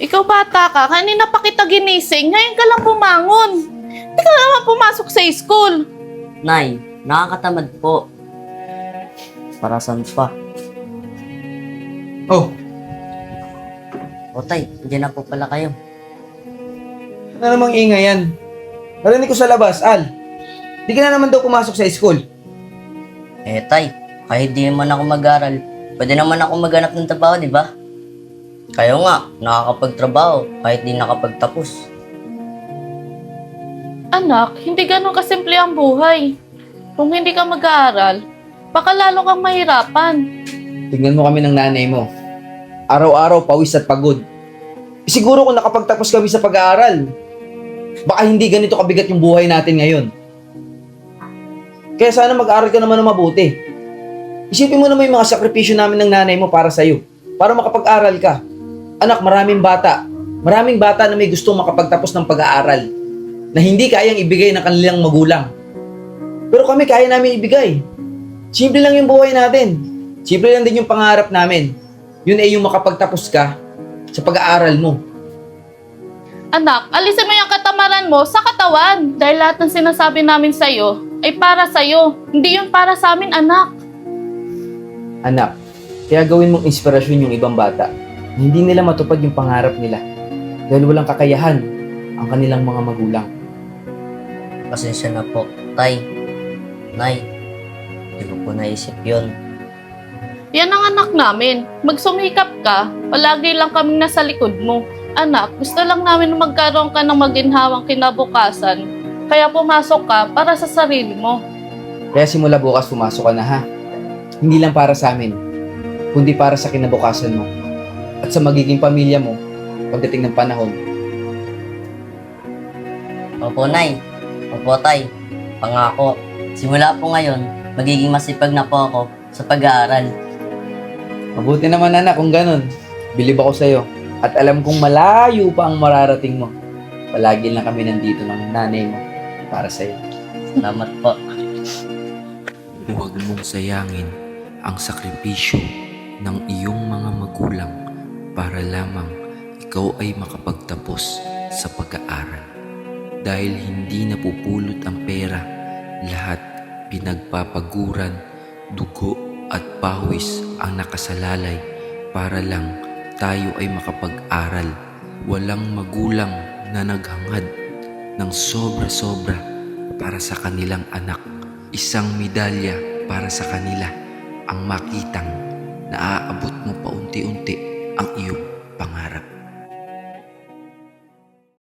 Ikaw bata ka, kanina pa kita ginising, ngayon ka lang bumangon. Hindi ka naman pumasok sa school. Nay, nakakatamad po. Para saan pa? Oh, O tay, dyan na po pala kayo. ano namang ingay yan? Narinig ko sa labas, Al. Di ka na naman daw pumasok sa school. Eh tay, kahit di man ako mag-aral, pwede naman ako maghanap ng trabaho, di ba? Kayo nga, nakakapagtrabaho kahit di nakapagtapos. Anak, hindi ganun kasimple ang buhay. Kung hindi ka mag-aaral, baka lalo kang mahirapan. Tingnan mo kami ng nanay mo. Araw-araw, pawis at pagod. Eh, siguro kung nakapagtapos kami sa pag-aaral, baka hindi ganito kabigat yung buhay natin ngayon. Kaya sana mag-aaral ka naman ng mabuti. Isipin mo naman yung mga sakripisyo namin ng nanay mo para sa'yo. Para makapag-aral ka. Anak, maraming bata. Maraming bata na may gustong makapagtapos ng pag-aaral na hindi kayang ibigay ng kanilang magulang. Pero kami kaya namin ibigay. Simple lang yung buhay natin. Simple lang din yung pangarap namin. Yun ay yung makapagtapos ka sa pag-aaral mo. Anak, alisin mo yung katamaran mo sa katawan dahil lahat ng sinasabi namin sa'yo ay para sa'yo. Hindi yun para sa amin, anak. Anak, kaya gawin mong inspirasyon yung ibang bata na hindi nila matupad yung pangarap nila dahil walang kakayahan ang kanilang mga magulang. Pasensya na po. Tay, Nay, di ko po naisip yun. Yan ang anak namin. Magsumikap ka, palagi lang kaming nasa likod mo. Anak, gusto lang namin na magkaroon ka ng maginhawang kinabukasan. Kaya pumasok ka para sa sarili mo. Kaya simula bukas pumasok ka na ha. Hindi lang para sa amin, kundi para sa kinabukasan mo at sa magiging pamilya mo pagdating ng panahon. Opo, Nay. Opo, Tay. Pangako. Simula po ngayon, magiging masipag na po ako sa pag-aaral. Mabuti naman anak kung ganun. Bilib ako sa'yo. At alam kong malayo pa ang mararating mo. Palagi lang kami nandito ng nanay mo para sa'yo. Salamat po. Huwag mong sayangin ang sakripisyo ng iyong mga magulang para lamang ikaw ay makapagtapos sa pag-aaral. Dahil hindi napupulot ang pera, lahat pinagpapaguran, dugo at pawis ang nakasalalay para lang tayo ay makapag-aral. Walang magulang na naghangad ng sobra-sobra para sa kanilang anak. Isang medalya para sa kanila ang makitang naaabot mo paunti-unti ang iyong pangarap.